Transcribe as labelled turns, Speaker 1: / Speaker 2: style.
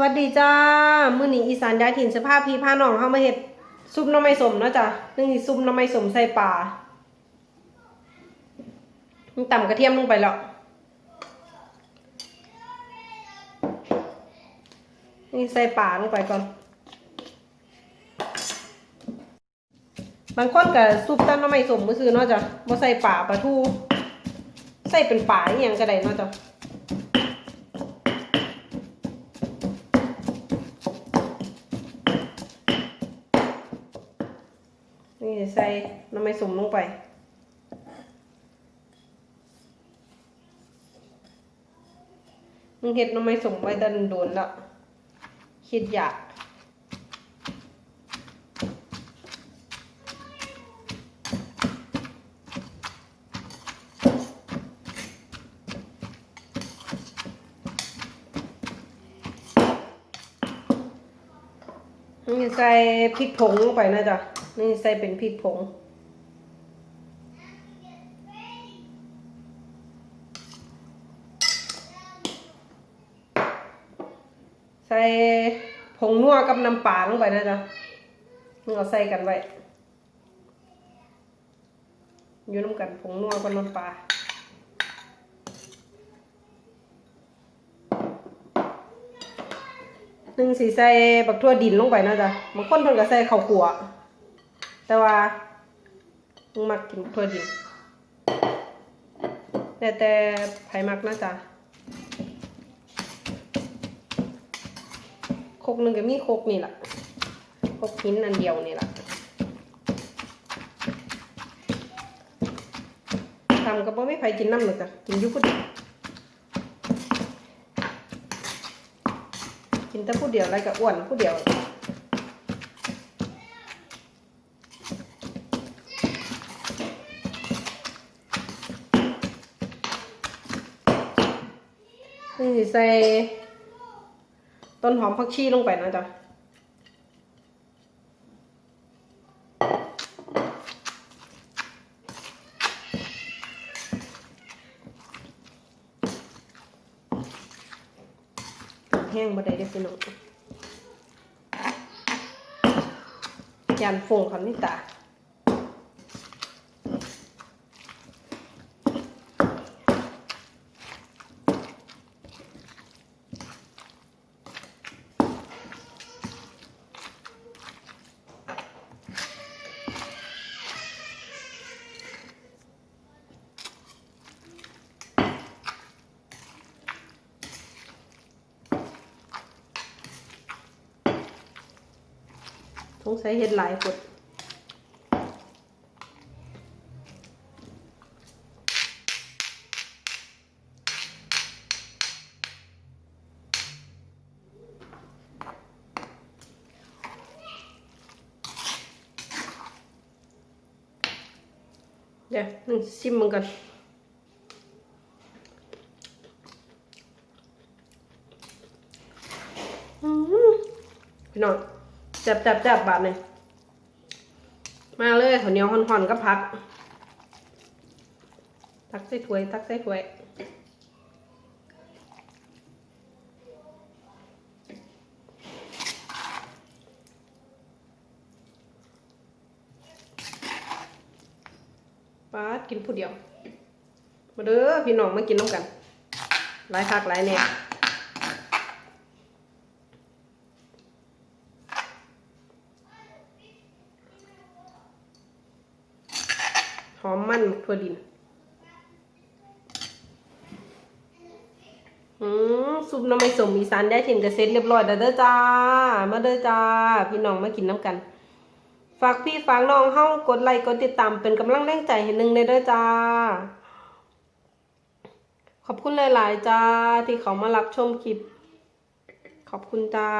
Speaker 1: สวัสดีจ้า มื้อนี้อีสานย้ายถิ่นสภาพพี่พาหนองเข้ามาเฮ็ดซุปน้ำไม้สมเนาะจ้ะนึ่งซุปน้ำไม้สมใส่ปลาต่ำกระเทียมลงไปแล้วนี่ใส่ปลาลงไปก่อน บางคนก็ซุปตั้งน้ำไม้สมมือซื้อเนาะจ้ะบ่ใส่ปลาปลาทู ใส่เป็นปลาอย่างก็ได้เนาะจ้ะ ส่น้ำมันสมลงไป มึงเห็ดน้ำมันสมไว้ดันโดนแล้วคิดอยากใส่พริกผงลงไปนะจ๊ะ นี่ใส่เป็นพริกผง ใส่ผงนัวกับน้ำปลาลงไปนะจ๊ะเราใส่กันไว้ อยู่น้ำกันผงนัวกับน้ำปลาหนึ่งสีใส่บักทั่วดินลงไปนะจ๊ะบางคนเพิ่นก็ใส่ข้าวขัว แต่ว่ามักกินบักทั่วดิแต่แต่ไผ่มักนะจ๊ะโคกหนึ่งก็มีโคกนี่แหละโคกหินอันเดียวนี่แหละทำก็บ่ไม่ไผ่กินน้ำหรอกจ้ะกินยุผู้เดียวกินแต่ผู้เดียวอะไรก็อ้วนผู้เดียว นี่สิใส่ต้นหอมผักชีลงไปนะจ๊ะแห้งบ่ได้เด้อพี่น้องยันฟงคำนิตา งสัยเห็ดหลายคนเดี๋ยวนึ่งชิมมันกันอืมพี่น้อง จับจับจับบาทเลยมาเลยข้าวเหนียวห่อนๆก็พัก ตักใส่ถ้วย ตักใส่ถ้วยป้ากินผู้เดียว มาเด้อพี่น้องมากินน้ำกัน หลายคักหลายแน่ อมมันถั่วดินอืมซุปน้ำไม่สมอีสานได้ถิ่นกระเซ็ตเรียบร้อยแล้วเด้อจ้า มาเด้อจ้า พี่น้องมากินน้ำกัน ฝากพี่ฝากน้องเฮากดไลค์กดติดตามเป็นกำลังแรงใจให้หนึ่งเลยเด้อจ้า ขอบคุณหลาย ๆ จ้าที่เขามารับชมคลิป ขอบคุณจ้า